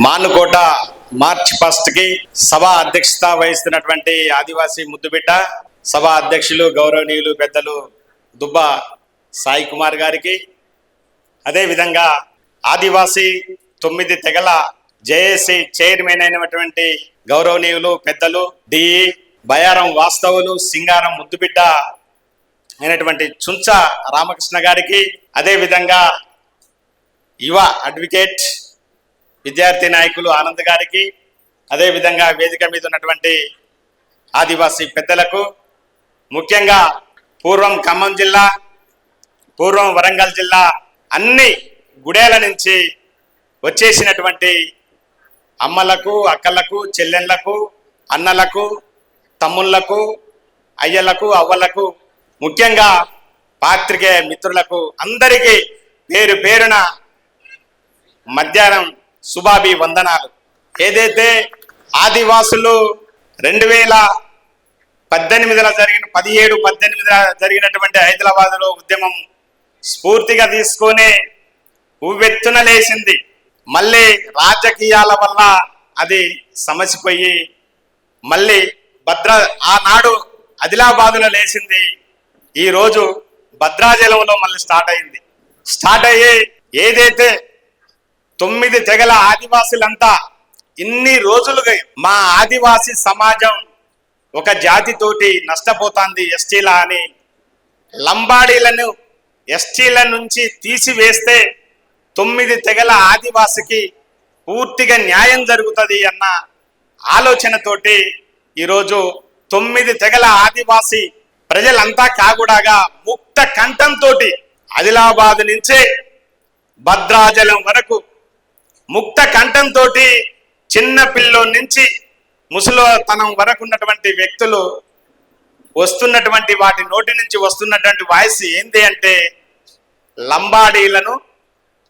Manukota March ఫస్ట్కి సభ అధ్యక్షత వహిస్తున్నటువంటి ఆదివాసీ ముద్దుబిడ్డ సభ అధ్యక్షులు గౌరవనీయులు పెద్దలు దుబ్బ సాయి కుమార్ గారికి. అదేవిధంగా ఆదివాసీ తొమ్మిది తెగల జేఏసీ చైర్మన్ అయినటువంటి గౌరవనీయులు పెద్దలు డిఈ బయారం వాస్తవులు సింగారం ముద్దుబిడ్డ అయినటువంటి చుంచ రామకృష్ణ గారికి. అదేవిధంగా యువ అడ్వకేట్ విద్యార్థి నాయకులు ఆనంద్ గారికి అదేవిధంగా వేదిక మీద ఉన్నటువంటి ఆదివాసీ పెద్దలకు ముఖ్యంగా పూర్వం ఖమ్మం జిల్లా పూర్వం వరంగల్ జిల్లా అన్ని గుడేల నుంచి వచ్చేసినటువంటి అమ్మలకు అక్కలకు చెల్లెళ్ళకు అన్నలకు తమ్ముళ్ళకు అయ్యలకు అవ్వలకు ముఖ్యంగా పాత్రికేయ మిత్రులకు అందరికీ పేరు పేరున మధ్యాహ్నం సుబాబి వందనాలు. ఏదైతే ఆదివాసులు రెండు వేల పద్దెనిమిదిలో జరిగిన పదిహేడు పద్దెనిమిదిలో జరిగినటువంటి హైదరాబాద్లో ఉద్యమం స్ఫూర్తిగా తీసుకొని ఉవ్వెత్తున లేచింది. మళ్ళీ రాజకీయాల వల్ల అది సమసిపోయి మళ్ళీ భద్ర ఆనాడు ఆదిలాబాదులో లేచింది. ఈరోజు భద్రాచలంలో మళ్ళీ స్టార్ట్ అయింది. స్టార్ట్ అయ్యి ఏదైతే తొమ్మిది తెగల ఆదివాసులంతా ఇన్ని రోజులుగా మా ఆదివాసి సమాజం ఒక జాతితోటి నష్టపోతుంది ఎస్టీల అని లంబాడీలను ఎస్టీల నుంచి తీసివేస్తే తొమ్మిది తెగల ఆదివాసికి పూర్తిగా న్యాయం జరుగుతుంది అన్న ఆలోచనతోటి ఈరోజు తొమ్మిది తెగల ఆదివాసి ప్రజలంతా కాగుడాగా ముక్త కంఠంతో ఆదిలాబాద్ నుంచే భద్రాచలం వరకు ముక్త కంఠంతో చిన్న పిల్లో నుంచి ముసలితనం వరకు ఉన్నటువంటి వ్యక్తులు వస్తున్నటువంటి వాటి నోటి నుంచి వస్తున్నటువంటి వాయిస్ ఏంటి అంటే లంబాడీలను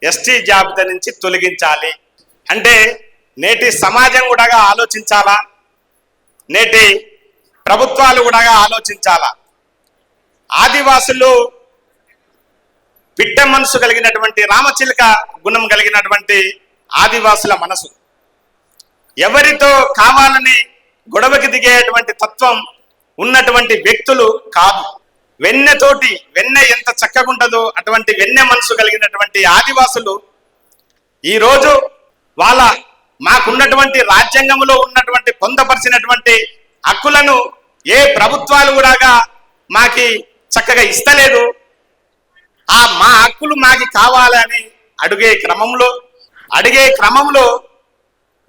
ఎస్టీ జాబితా నుంచి తొలగించాలి. అంటే నేటి సమాజం కూడా ఆలోచించాలా? నేటి ప్రభుత్వాలు కూడా ఆలోచించాలా? ఆదివాసులు పిట్ట మనసు కలిగినటువంటి రామచిలుక గుణం కలిగినటువంటి ఆదివాసుల మనసు. ఎవరితో కావాలని గొడవకి దిగేటువంటి తత్వం ఉన్నటువంటి వ్యక్తులు కాదు. వెన్నెతోటి వెన్నె ఎంత చక్కగుంటదో అటువంటి వెన్నె మనసు కలిగినటువంటి ఆదివాసులు ఈరోజు వాళ్ళ మాకున్నటువంటి రాజ్యాంగంలో ఉన్నటువంటి పొందపరిచినటువంటి హక్కులను ఏ ప్రభుత్వాలు కూడా మాకి చక్కగా ఇస్తలేదు. ఆ మా హక్కులు మాకి కావాలని అడిగే క్రమంలో అడిగే క్రమంలో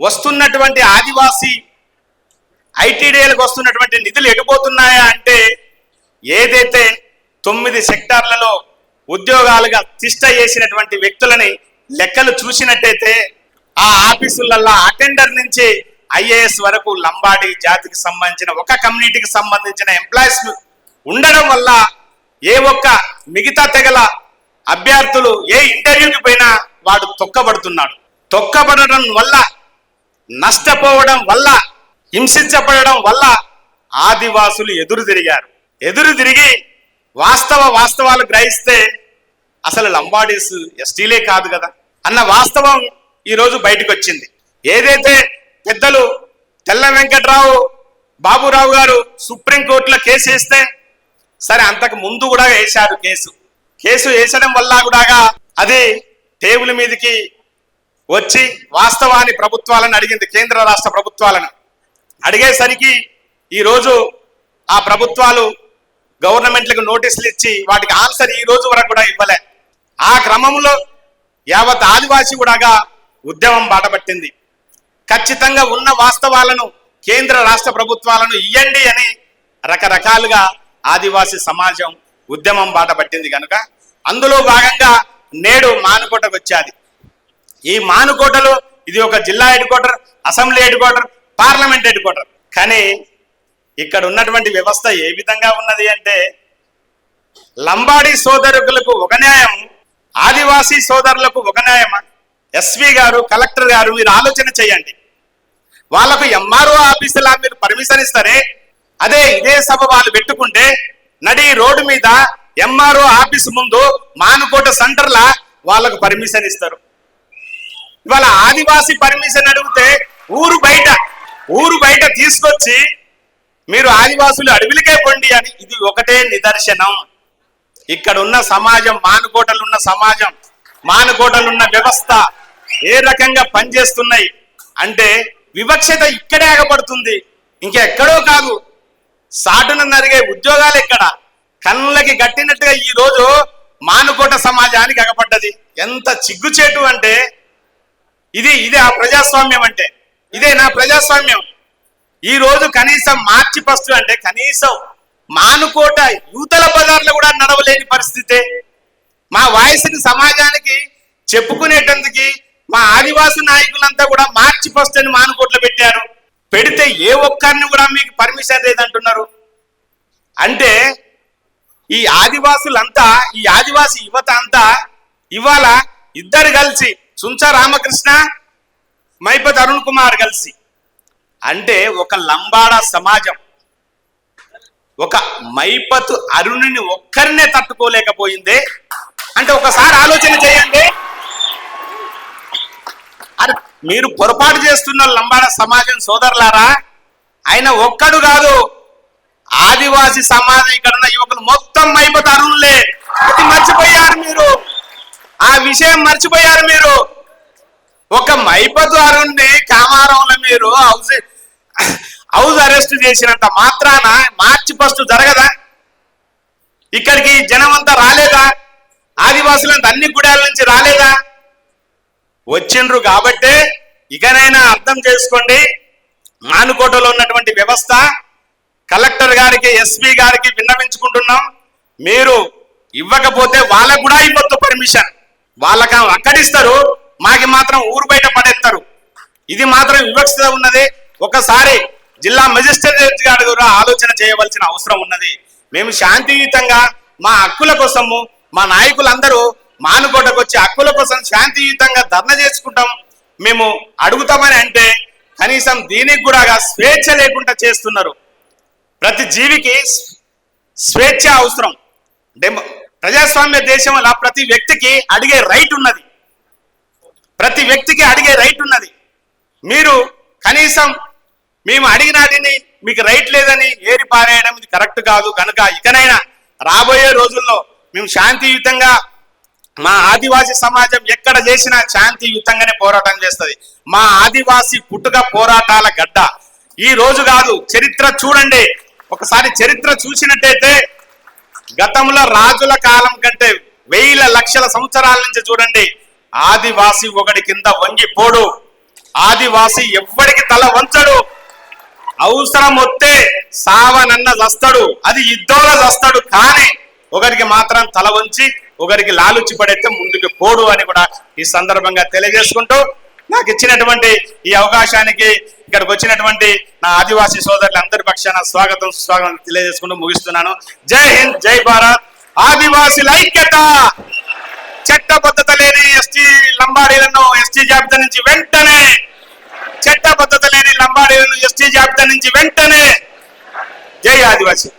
వస్తున్నటువంటి ఆదివాసి ఐటీడీఏలకు వస్తున్నటువంటి నిధులు ఎడిపోతున్నాయా అంటే ఏదైతే తొమ్మిది సెక్టార్లలో ఉద్యోగాలుగా తిష్ట చేసినటువంటి వ్యక్తులని లెక్కలు చూసినట్టయితే ఆ ఆఫీసులల్లో అటెండర్ నుంచి ఐఏఎస్ వరకు లంబాడి జాతికి సంబంధించిన ఒక కమ్యూనిటీకి సంబంధించిన ఎంప్లాయీస్ ఉండడం వల్ల ఏ ఒక్క మిగతా తెగల అభ్యర్థులు ఏ ఇంటర్వ్యూకి పోయినా వాడు తొక్కబడుతున్నాడు. తొక్కబడడం వల్ల నష్టపోవడం వల్ల హింసించబడడం వల్ల ఆదివాసులు ఎదురు తిరిగారు. ఎదురు తిరిగి వాస్తవ వాస్తవాలు గ్రహిస్తే అసలు లంబాడీస్ ఎస్టీలే కాదు కదా అన్న వాస్తవం ఈరోజు బయటకు వచ్చింది ఏదైతే పెద్దలు తెల్ల వెంకట్రావు బాబురావు గారు సుప్రీంకోర్టులో కేసు వేస్తే సరే అంతకు ముందు కూడా వేశారు కేసు. కేసు వేసడం వల్ల కూడా అది టేబుల్ మీదకి వచ్చి వాస్తవాన్ని ప్రభుత్వాలను అడిగింది కేంద్ర రాష్ట్ర ప్రభుత్వాలను. అడిగేసరికి ఈరోజు ఆ ప్రభుత్వాలు గవర్నమెంట్లకు నోటీసులు ఇచ్చి వాటికి ఆన్సర్ ఈ రోజు వరకు కూడా ఇవ్వలే. ఆ క్రమంలో యావత్ ఆదివాసి కూడాగా ఉద్యమం బాటపట్టింది. ఖచ్చితంగా ఉన్న వాస్తవాలను కేంద్ర రాష్ట్ర ప్రభుత్వాలను ఇయ్యండి అని రకరకాలుగా ఆదివాసీ సమాజం ఉద్యమం బాట పట్టింది కనుక అందులో భాగంగా నేడు మానుకోటకు వచ్చాది. ఈ మానుకోటలో ఇది ఒక జిల్లా head quarter assembly head quarter parliament head quarter కానీ ఇక్కడ ఉన్నటువంటి వ్యవస్థ ఏ విధంగా ఉన్నది అంటే లంబాడి సోదరులకు ఒక న్యాయం ఆదివాసీ సోదరులకు ఒక న్యాయమా ఎస్వి గారు కలెక్టర్ గారు మీరు ఆలోచన చేయండి. వాళ్ళకు ఎంఆర్ఓ ఆఫీసులా మీరు పర్మిషన్ ఇస్తారే అదే ఇదే సభ వాళ్ళు పెట్టుకుంటే నడి రోడ్డు మీద ఎంఆర్ఓ ఆఫీస్ ముందు మానుకోట సెంటర్లా వాళ్ళకు పర్మిషన్ ఇస్తారు. ఇవాళ ఆదివాసి పర్మిషన్ అడిగితే ఊరు బయట ఊరు బయట తీసుకొచ్చి మీరు ఆదివాసులు అడవిలకే పొండి అని ఇది ఒకటే నిదర్శనం. ఇక్కడ ఉన్న సమాజం మానుకోటలున్న సమాజం మానుకోటలున్న వ్యవస్థ ఏ రకంగా పనిచేస్తున్నాయి అంటే వివక్షత ఇక్కడే ఆగబడుతుంది. ఇంకెక్కడో కాదు సాటున నరిగే ఉద్యోగాలు ఎక్కడ? కళ్ళకి గట్టినట్టుగా ఈ రోజు మానుకోట సమాజానికి అగపడ్డది ఎంత చిగ్గుచేటు అంటే ఇది ఇదే ఆ ప్రజాస్వామ్యం అంటే ఇదే నా ప్రజాస్వామ్యం. ఈ రోజు కనీసం మార్చి ఫస్ట్ అంటే కనీసం మానుకోట యూతల బజార్లో కూడా నడవలేని పరిస్థితే మా వాయిస్ని సమాజానికి చెప్పుకునేటందుకు మా ఆదివాసి నాయకులంతా కూడా మార్చి ఫస్ట్ అని మానుకోట్లు పెట్టారు. పెడితే ఏ ఒక్కరిని కూడా మీకు పర్మిషన్ లేదంటున్నారు. అంటే ఈ ఆదివాసులంతా ఈ ఆదివాసి యువత అంతా ఇవాళ ఇద్దరు కలిసి సుంచ రామకృష్ణ మైపతి అరుణ్ కుమార్ కలిసి అంటే ఒక లంబాడ సమాజం. ఒక మైపతు అరుణుని ఒక్కరినే తట్టుకోలేకపోయిందే. అంటే ఒకసారి ఆలోచన చేయండి. అరే మీరు పొరపాటు చేస్తున్న లంబాడ సమాజం సోదరులారా ఆయన ఒక్కడు కాదు. ఆదివాసి సమాజం ఇక్కడ ఉన్న యువకులు మొత్తం మైపతు అరుణులే అది మర్చిపోయారు మీరు. ఆ విషయం మర్చిపోయారు మీరు. ఒక మైపతు అరుణ్ణి కామారంలో మీరు హౌస్ హౌస్ అరెస్ట్ చేసినంత మాత్రాన మార్చి ఫస్ట్ జరగదా? ఇక్కడికి జనం అంతా రాలేదా? ఆదివాసులంతా అన్ని గుడాల నుంచి రాలేదా? వచ్చిండ్రు కాబట్టే ఇకనైనా అర్థం చేసుకోండి. మానుకోటలో ఉన్నటువంటి వ్యవస్థ కలెక్టర్ గారికి ఎస్పీ గారికి విన్నవించుకుంటున్నాం. మీరు ఇవ్వకపోతే వాళ్ళకు కూడా ఇవ్వద్దు పర్మిషన్. వాళ్ళకి అక్కడిస్తారు మాకి మాత్రం ఊరు బయట పడేస్తారు. ఇది మాత్రం వివక్షత ఉన్నది. ఒకసారి జిల్లా మెజిస్ట్రేట్ గారు కూడా ఆలోచన చేయవలసిన అవసరం ఉన్నది. మేము శాంతియుతంగా మా హక్కుల కోసము మా నాయకులందరూ మానుకోటకు వచ్చి హక్కుల కోసం శాంతియుతంగా ధర్నా చేసుకుంటాం. మేము అడుగుతామని అంటే కనీసం దీనికి కూడా స్వేచ్ఛ లేకుండా చేస్తున్నారు. ప్రతి జీవికి స్వేచ్ఛ అవసరం. డెమో ప్రజాస్వామ్య దేశంలో ప్రతి వ్యక్తికి అడిగే రైట్ ఉన్నది. ప్రతి వ్యక్తికి అడిగే రైట్ ఉన్నది. మీరు కనీసం మేము అడిగినాటిని మీకు రైట్ లేదని ఏరి పారేయడం ఇది కరెక్ట్ కాదు కనుక ఇకనైనా రాబోయే రోజుల్లో మేము శాంతియుతంగా మా ఆదివాసీ సమాజం ఎక్కడ చేసినా శాంతియుతంగానే పోరాటం చేస్తుంది. మా ఆదివాసీ పుట్టుక పోరాటాల గడ్డ. ఈ రోజు కాదు చరిత్ర చూడండి. ఒకసారి చరిత్ర చూసినట్టయితే గతంలో రాజుల కాలం కంటే వేల లక్షల సంవత్సరాల నుంచి చూడండి ఆదివాసి ఒకటి కింద వంగిపోడు ఆదివాసి ఎవ్వడికి తల వంచడు. అవసరం వస్తే సావనన్న చస్తాడు. అది ఇద్దోల చస్తాడు కానీ ఒకరికి మాత్రం తల వంచి ఒకరికి లాలుచి పడైతే ముందుకు పోడు అని కూడా ఈ సందర్భంగా తెలియజేసుకుంటూ నాకు ఇచ్చినటువంటి ఈ అవకాశానికి ఇక్కడికి వచ్చినటువంటి నా ఆదివాసీ సోదరులు అందరి పక్షాన స్వాగతం స్వాగతం తెలియజేసుకుంటూ ముగిస్తున్నాను. జై హింద్ జై భారత్. ఆదివాసీల ఐక్యత. చట్టబద్ధత లేని ఎస్టీ లంబాడీలను ఎస్టీ జాబితా నుంచి వెంటనే చట్టబద్ధత లేని లంబాడీలను ఎస్టీ జాబితా నుంచి వెంటనే. జై ఆదివాసీ.